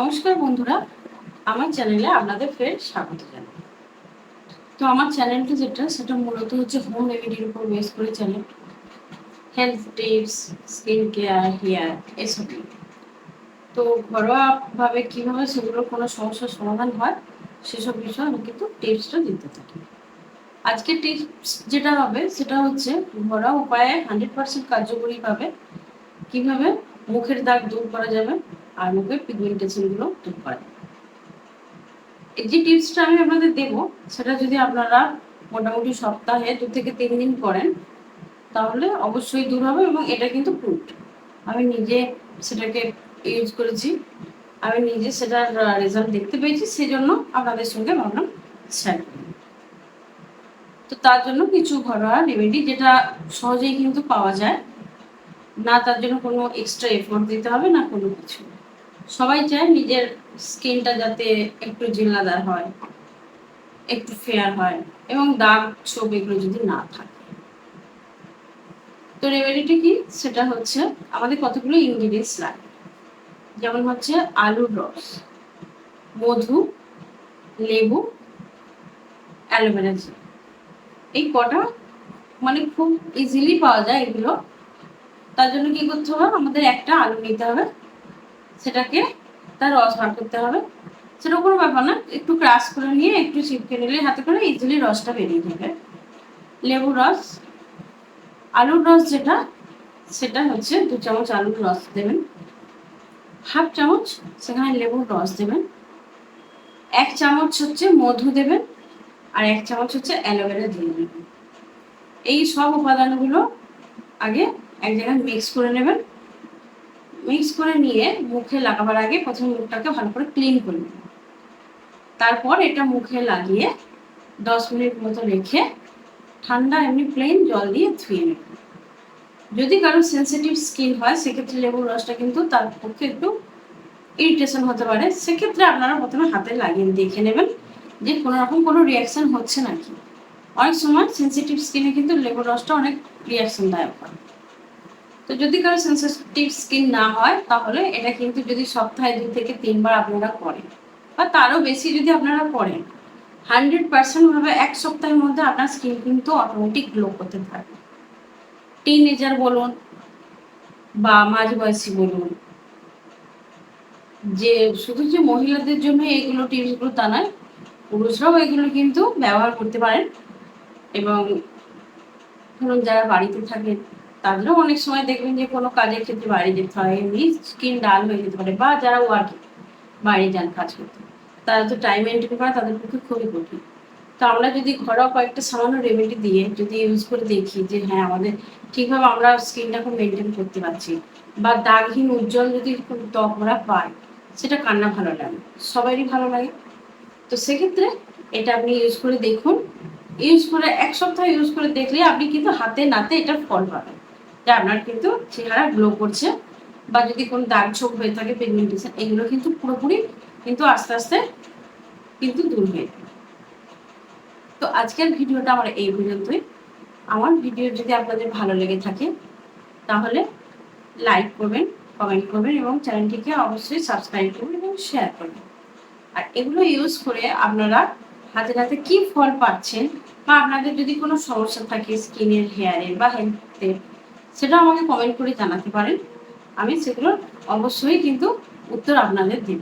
নমস্কার বন্ধুরা, আমার চ্যানেলে আপনাদের ফের স্বাগত জানাই। তো আমার চ্যানেলটা যেটা, সেটা মূলত হচ্ছে হোম রেমেডির উপর বেস করে channel health tips skin care hair এসব তো ঘরোয়াভাবে কীভাবে সেগুলোর কোনো সমস্যার সমাধান হয়, সেসব বিষয়ে আমি কিন্তু টিপসটা দিতে থাকি। আজকে টিপস যেটা হবে, সেটা হচ্ছে ঘরোয়া উপায়ে হান্ড্রেড পার্সেন্ট কার্যকরীভাবে কীভাবে মুখের দাগ দূর করা যাবে আর মুখের পিগমেন্টেশনগুলো দূর করা এই যে টিপসটা আমি আপনাদের দেব, সেটা যদি আপনারা মোটামুটি সপ্তাহে দু থেকে তিন দিন করেন, তাহলে অবশ্যই দূর হবে এবং এটা কিন্তু প্রুফড আমি নিজে সেটাকে ইউজ করেছি, আমি নিজে সেটার রেজাল্ট দেখতে পেয়েছি সেই জন্য আপনাদের সঙ্গে ভাবলাম শেয়ার তো তার জন্য কিছু ঘরোয়া রেমেডি যেটা সহজেই কিন্তু পাওয়া যায়, না তার জন্য কোনো এক্সট্রা এফোর্ট দিতে হবে, না কোনো কিছু। সবাই চায় নিজের স্কিনটা যাতে একটু জিল্লাদার হয়, একটু ফেয়ার হয় এবং দাগ ছোপ এগুলো যদি না থাকে। তো রেমেডিটি কি? সেটা হচ্ছে আমাদের কতগুলো ইনগ্রিডিয়েন্টস লাগে? যেমন হচ্ছে আলুর রস, মধু, লেবু, অ্যালোভেরা জেল এই কটা মানে খুব ইজিলি পাওয়া যায় এগুলো। তার জন্য কি করতে হবে? আমাদের একটা আলু নিতে হবে। সেটাকে তার রস বার করতে হবে। সেটা কোনো ব্যাপার না, একটু ক্রাশ করে নিয়ে একটু চিপকে নিলে হাতে করে ইজিলি রসটা বেরিয়ে যাবে। লেবুর রস, আলুর রস যেটা, সেটা হচ্ছে দু চামচ আলুর রস দেবেন। হাফ চামচ সেখানে লেবুর রস দেবেন। এক চামচ হচ্ছে মধু দেবেন আর এক চামচ হচ্ছে অ্যালোভেরা দিয়ে দেবেন। এই সব উপাদানগুলো আগে এক জায়গায় মিক্স করে নেবেন। মিক্স করে নিয়ে মুখে লাগাবার আগে প্রথমে মুখটাকে ভালো করে ক্লিন করে নেবেন তারপর এটা মুখে লাগিয়ে দশ মিনিট মতো রেখে ঠান্ডা এমনি প্লেন জল দিয়ে ধুয়ে নেবেন যদি কারও সেন্সিটিভ স্কিন হয়, সেক্ষেত্রে লেবুর রসটা কিন্তু তার পক্ষে একটু ইরিটেশন হতে পারে। সেক্ষেত্রে আপনারা প্রথমে হাতে লাগিয়ে দেখে নেবেন যে কোনো রকম কোনো রিয়াকশান হচ্ছে নাকি। অনেক সময় সেন্সিটিভ স্কিনে কিন্তু লেবুর রসটা অনেক রিয়াকশন দায়ক হয়। তো যদি কারও সেন্সিটিভ স্কিন না হয়, তাহলে এটা কিন্তু যদি সপ্তাহে দু থেকে তিনবার আপনারা করেন। বা তারও বেশি যদি আপনারা করেন হান্ড্রেড পার্সেন্ট ভাবে এক সপ্তাহের মধ্যে আপনার স্কিন কিন্তু অটোমেটিক গ্লো করতে থাকবে। টিনেজার বলুন বা মাঝবয়সী বলুন, যে শুধু যে মহিলাদের জন্য এইগুলো টিপসগুলো তা নয়, পুরুষরাও এগুলো কিন্তু ব্যবহার করতে পারেন। এবং ধরুন যারা বাড়িতে থাকেন তাদেরও অনেক সময় দেখবেন যে কোনো কাজের ক্ষেত্রে বাইরে যেতে হয়, এমনি স্কিন ডাল হয়ে যেতে পারে বা যারা ওয়ার্কিং বাইরে যান কাজ করতে। তারা তো টাইম মেনটেন করা তাদের পক্ষে খুবই কঠিন। তো আমরা যদি ঘরোয়া কয়েকটা সামান্য রেমেডি দিয়ে যদি ইউজ করে দেখি যে হ্যাঁ আমাদের ঠিকভাবে আমরা স্কিনটাকে মেনটেন করতে পারছি বা দাগহীন উজ্জ্বল যদি ত্বক আমরা পাই সেটা কান্না ভালো লাগে, সবারই ভালো লাগে। তো সেক্ষেত্রে এটা আপনি ইউজ করে দেখুন। ইউজ করে এক সপ্তাহ ইউজ করে দেখলে আপনি কিন্তু হাতে নাতে এটার ফল পাবেন। যে আপনার কিন্তু চেহারা গ্লো করছে বা যদি কোনো দাগ ছোপ হয়ে থাকে পিগমেন্টেশন এগুলো কিন্তু পুরোপুরি কিন্তু আস্তে আস্তে কিন্তু দূর হয়ে তো আজকের ভিডিওটা আমার এই পর্যন্তই। আমার ভিডিও যদি আপনাদের ভালো লেগে থাকে, তাহলে লাইক করবেন কমেন্ট করবেন এবং চ্যানেলটিকে অবশ্যই সাবস্ক্রাইব করবেন এবং শেয়ার করবেন। আর এগুলো ইউজ করে আপনারা হাতে হাতে কি ফল পাচ্ছেন বা আপনাদের যদি কোনো সমস্যা থাকে স্কিনের হেয়ারের বা হেলথের সেটা আমাকে কমেন্ট করে জানাতে পারেন। আমি সেগুলোর অবশ্যই কিন্তু উত্তর আপনাদের দেব।